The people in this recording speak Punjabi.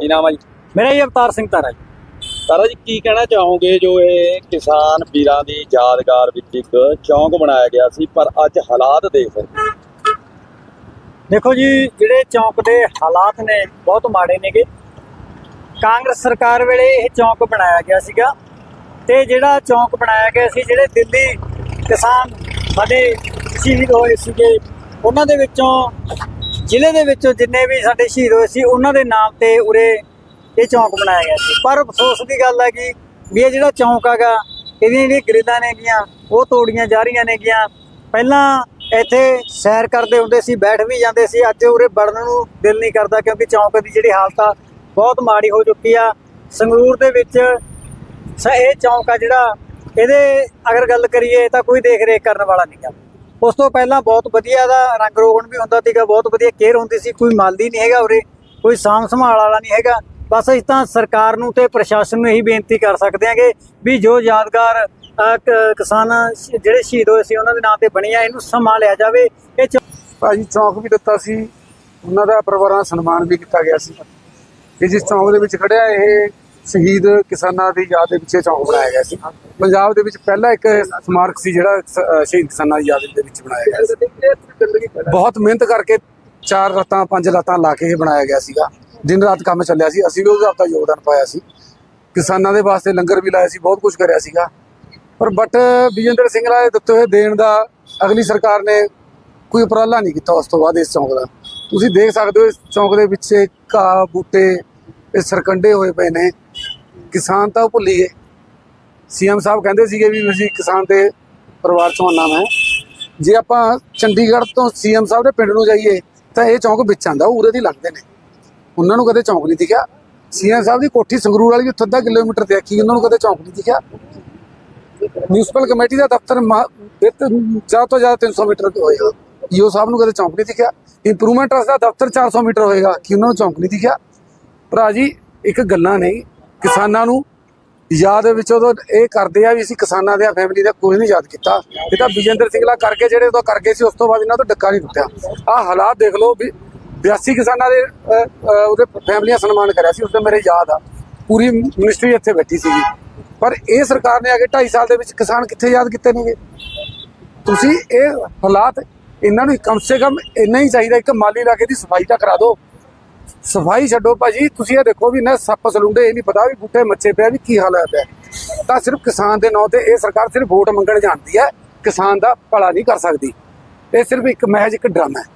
ਕੀ ਨਾਮ ਆ ਜੀ? ਮੇਰਾ ਜੀ ਅਵਤਾਰ ਸਿੰਘ ਤਾਰਾ ਜੀ। ਤਾਰਾ ਜੀ ਕੀ ਕਹਿਣਾ ਚਾਹੋਗੇ ਜੋ ਇਹ ਕਿਸਾਨ ਵੀਰਾਂ ਦੀ ਯਾਦਗਾਰ ਵਿੱਚ ਇੱਕ ਚੌਂਕ ਬਣਾਇਆ ਗਿਆ ਸੀ ਪਰ ਅੱਜ ਹਾਲਾਤ ਦੇਖ ਦੇਖੋ ਜੀ ਜਿਹੜੇ ਚੌਂਕ ਦੇ ਹਾਲਾਤ ਨੇ ਬਹੁਤ ਮਾੜੇ ਨੇਗੇ। ਕਾਂਗਰਸ ਸਰਕਾਰ ਵੇਲੇ ਇਹ ਚੌਂਕ ਬਣਾਇਆ ਗਿਆ ਸੀਗਾ ਤੇ ਜਿਹੜਾ ਚੌਂਕ ਬਣਾਇਆ ਗਿਆ ਸੀ ਜਿਹੜੇ ਦਿੱਲੀ ਕਿਸਾਨ ਸਾਡੇ ਸ਼ਹੀਦ ਹੋਏ ਸੀਗੇ ਉਹਨਾਂ ਦੇ ਵਿੱਚੋਂ ਜ਼ਿਲ੍ਹੇ ਦੇ ਵਿੱਚੋਂ ਜਿੰਨੇ ਵੀ ਸਾਡੇ ਸ਼ਹੀਦ ਹੋਏ ਸੀ, ਉਹਨਾਂ ਦੇ ਨਾਮ ਤੇ ਉਰੇ ਇਹ ਚੌਂਕ ਬਣਾਇਆ ਗਿਆ ਸੀ। ਪਰ ਅਫਸੋਸ ਦੀ ਗੱਲ ਹੈ ਕਿ ਵੀ ਇਹ ਜਿਹੜਾ ਚੌਂਕ ਹੈਗਾ, ਇਹਦੀਆਂ ਜਿਹੜੀਆਂ ਗ੍ਰਿਲਾਂ ਨੇਗੀਆਂ ਉਹ ਤੋੜੀਆਂ ਜਾ ਰਹੀਆਂ ਨੇਗੀਆਂ ਪਹਿਲਾਂ ਇੱਥੇ ਸੈਰ ਕਰਦੇ ਹੁੰਦੇ ਸੀ, ਬੈਠ ਵੀ ਜਾਂਦੇ ਸੀ, ਅੱਜ ਉਰੇ ਵੜਨ ਨੂੰ ਦਿਲ ਨਹੀਂ ਕਰਦਾ ਕਿਉਂਕਿ ਚੌਂਕ ਦੀ ਜਿਹੜੀ ਹਾਲਤ ਆ, ਬਹੁਤ ਮਾੜੀ ਹੋ ਚੁੱਕੀ ਆ। ਸੰਗਰੂਰ ਦੇ ਵਿੱਚ ਸ, ਇਹ ਚੌਂਕ ਆ ਜਿਹੜਾ, ਇਹਦੇ ਅਗਰ ਗੱਲ ਕਰੀਏ ਤਾਂ ਕੋਈ ਦੇਖ ਰੇਖ ਕਰਨ ਵਾਲਾ ਨਹੀਂ ਗਾ ਉਸ ਤੋਂ ਪਹਿਲਾਂ ਬਹੁਤ ਵਧੀਆ ਦਾ ਰੰਗ ਰੋਗਣ ਵੀ ਹੁੰਦਾ ਸੀਗਾ ਬਹੁਤ ਵਧੀਆ ਕੇਅਰ ਹੁੰਦੀ ਸੀ ਕੋਈ ਮਾਲਦੀ ਨਹੀਂ ਹੈਗਾ ਉਰੇ ਕੋਈ ਸਾਂਭ ਸੰਭਾਲ ਵਾਲਾ ਨਹੀਂ ਹੈਗਾ। ਬਸ ਅਸੀਂ ਤਾਂ ਸਰਕਾਰ ਨੂੰ ਤੇ ਪ੍ਰਸ਼ਾਸਨ ਨੂੰ ਇਹੀ ਬੇਨਤੀ ਕਰ ਸਕਦੇ ਹਾਂਗੇ ਵੀ ਜੋ ਯਾਦਗਾਰ ਅਹ, ਕਿਸਾਨ ਜਿਹੜੇ ਸ਼ਹੀਦ ਹੋਏ ਸੀ ਉਹਨਾਂ ਦੇ ਨਾਂ ਤੇ ਬਣਿਆ ਆ ਇਹਨੂੰ ਸੰਭਾਲਿਆ ਜਾਵੇ। ਇਹ ਚੌ- ਭਾਜੀ ਚੌਂਕ ਵੀ ਦਿੱਤਾ ਸੀ ਉਹਨਾਂ ਦਾ ਪਰਿਵਾਰਾਂ ਦਾ ਸਨਮਾਨ ਵੀ ਕੀਤਾ ਗਿਆ ਸੀ। ਕਿ ਜਿਸ ਚੌਂਕ ਦੇ ਵਿੱਚ ਖੜਿਆ ਇਹ ਸ਼ਹੀਦ ਕਿਸਾਨਾਂ ਦੀ ਯਾਦ ਦੇ ਵਿੱਚ ਚੌਂਕ ਬਣਾਇਆ ਗਿਆ ਸੀ। ਪੰਜਾਬ ਦੇ ਵਿੱਚ ਪਹਿਲਾ ਇੱਕ ਸਮਾਰਕ ਸੀ ਜਿਹੜਾ ਸ਼ਹੀਦ ਕਿਸਾਨਾਂ ਦੀ ਯਾਦ ਦੇ ਵਿੱਚ ਬਣਾਇਆ ਗਿਆ ਸੀ। ਬਹੁਤ ਮਿਹਨਤ ਕਰਕੇ ਚਾਰ ਰਾਤਾਂ, ਪੰਜ ਰਾਤਾਂ ਲਾ ਕੇ ਇਹ ਬਣਾਇਆ ਗਿਆ ਸੀਗਾ। ਦਿਨ ਰਾਤ ਕੰਮ ਚੱਲਿਆ ਸੀ। ਅਸੀਂ ਵੀ ਉਹਦਾ ਆਪਦਾ ਯੋਗਦਾਨ ਪਾਇਆ ਸੀ। ਕਿਸਾਨਾਂ ਦੇ ਵਾਸਤੇ ਲੰਗਰ ਵੀ ਲਾਇਆ ਸੀ, ਬਹੁਤ ਕੁਝ ਕਰਿਆ ਸੀਗਾ। ਪਰ ਬਟ ਵਿਜੇਂਦਰ ਸਿੰਘ ਰਾਏ ਦਿੱਤੇ ਹੋਏ ਦੇਣ ਦਾ ਅਗਲੀ ਸਰਕਾਰ ਨੇ ਕੋਈ ਉਪਰਾਲਾ ਨਹੀਂ ਕੀਤਾ ਉਸ ਤੋਂ ਬਾਅਦ ਇਸ ਚੌਂਕ ਦਾ। ਤੁਸੀਂ ਦੇਖ ਸਕਦੇ ਹੋ ਇਸ ਚੌਂਕ ਦੇ ਵਿੱਚ ਘਾਹ, ਬੂਟੇ, ਇਹ ਸਰਕੰਡੇ ਹੋਏ ਪਏ ਨੇ। ਕਿਸਾਨ ਤਾਂ ਉਹ ਭੁੱਲ ਹੀ ਗਏ। ਸੀਐਮ ਸਾਹਿਬ ਕਹਿੰਦੇ ਸੀਗੇ ਵੀ ਅਸੀਂ ਕਿਸਾਨ ਦੇ ਪਰਿਵਾਰ ਚੋਂ ਨਾਮ ਮੈਂ। ਜੇ ਆਪਾਂ ਚੰਡੀਗੜ੍ਹ ਤੋਂ ਸੀਐਮ ਸਾਹਿਬ ਦੇ ਪਿੰਡ ਨੂੰ ਜਾਈਏ, ਤਾਂ ਇਹ ਚੌਂਕ ਵਿੱਚ ਆਂਦਾ ਉਰੇ ਦੀ ਲੱਗਦੇ ਨੇ। ਉਹਨਾਂ ਨੂੰ ਕਦੇ ਚੌਂਕ ਨਹੀਂ ਦਿਖਿਆ। ਸੀਐਮ ਸਾਹਿਬ ਦੀ ਕੋਠੀ ਸੰਗਰੂਰ ਵਾਲੀ ਉੱਥੇ ਅੱਧਾ ਕਿਲੋਮੀਟਰ ਤੇ ਆਖੀ ਉਹਨਾਂ ਨੂੰ ਕਦੇ ਚੌਂਕ ਨਹੀਂ ਦਿਖਿਆ? ਮਿਊਨਿਸਪਲ ਕਮੇਟੀ ਦਾ ਦਫ਼ਤਰ ਮਾ- ਵਿੱਚ ਜ਼ਿਆਦਾ ਤੋਂ ਜ਼ਿਆਦਾ 300 ਮੀਟਰ ਤੇ ਹੋਏਗਾ। ਈਓ ਸਾਹਿਬ ਨੂੰ ਕਦੇ ਚੌਂਕ ਨਹੀਂ ਦਿਖਿਆ। ਇੰਪਰੂਵਮੈਂਟ ਟਰਸਟ ਦਾ ਦਫ਼ਤਰ 400 ਮੀਟਰ ਹੋਏਗਾ, ਕਿ ਉਹਨਾਂ ਨੂੰ ਚੌਂਕ ਨਹੀਂ ਦਿਖਿਆ? ਭਰਾ ਜੀ, ਇੱਕ ਗੱਲਾਂ ਨਹੀਂ ਕਿਸਾਨਾਂ ਨੂੰ ਯਾਦ ਵਿੱਚ ਉਦੋਂ ਇਹ ਕਰਦੇ ਆ ਵੀ ਅਸੀਂ ਕਿਸਾਨਾਂ ਦੇ ਫੈਮਿਲੀ ਦਾ ਕੋਈ ਨਹੀਂ ਯਾਦ ਕੀਤਾ। ਇਹ ਤਾਂ ਵਿਜੇਂਦਰ ਸਿੰਘਲਾ ਕਰਕੇ ਜਿਹੜੇ ਉਦੋਂ ਕਰ ਸੀ, ਉਸ ਤੋਂ ਬਾਅਦ ਇਹਨਾਂ ਤੋਂ ਡੱਕਾ ਨਹੀਂ ਟੁੱਟਿਆ। ਆਹ ਹਾਲਾਤ ਦੇਖ ਲਓ ਵੀ 82 ਕਿਸਾਨਾਂ ਦੇ ਉਹਦੇ ਫੈਮਲੀਆਂ ਸਨਮਾਨ ਕਰਿਆ ਸੀ ਉਸ ਤੇ ਮੇਰੇ ਯਾਦ ਆ। ਪੂਰੀ ਮਿਨਿਸਟਰੀ ਇੱਥੇ ਬੈਠੀ ਸੀਗੀ। ਪਰ ਇਹ ਸਰਕਾਰ ਨੇ ਅਗੇ 2.5 ਸਾਲ ਦੇ ਵਿੱਚ ਕਿਸਾਨ ਕਿੱਥੇ ਯਾਦ ਕੀਤੇ ਨੇਗੇ? ਤੁਸੀਂ ਇਹ ਹਾਲਾਤ ਇਹਨਾਂ ਨੂੰ ਕਮ ਸੇ ਕਮ ਇੰਨਾ ਹੀ ਚਾਹੀਦਾ, ਇੱਕ ਮਾਲੀ ਇਲਾਕੇ ਦੀ ਸਫ਼ਾਈ ਤਾਂ ਕਰਾ ਦਿਓ। ਸਫ਼ਾਈ ਛੱਡੋ ਭਾਜੀ, ਤੁਸੀਂ ਇਹ ਦੇਖੋ ਵੀ ਨਾ ਸੱਪ ਸਲੂੰਡੇ, ਇਹ ਨਹੀਂ ਪਤਾ ਵੀ ਬੂਟੇ ਮੱਛੇ ਪਿਆ ਵੀ ਕੀ ਹਾਲ ਹੈ। ਪਿਆ ਤਾਂ ਸਿਰਫ ਕਿਸਾਨ ਦੇ ਨਾਂ ਤੇ ਇਹ ਸਰਕਾਰ ਸਿਰਫ ਵੋਟ ਮੰਗਣ ਜਾਣਦੀ ਹੈ, ਕਿਸਾਨ ਦਾ ਭਲਾ ਨਹੀਂ ਕਰ ਸਕਦੀ। ਇਹ ਸਿਰਫ ਇੱਕ ਮਹਿਜ, ਇੱਕ ਡਰਾਮਾ ਹੈ।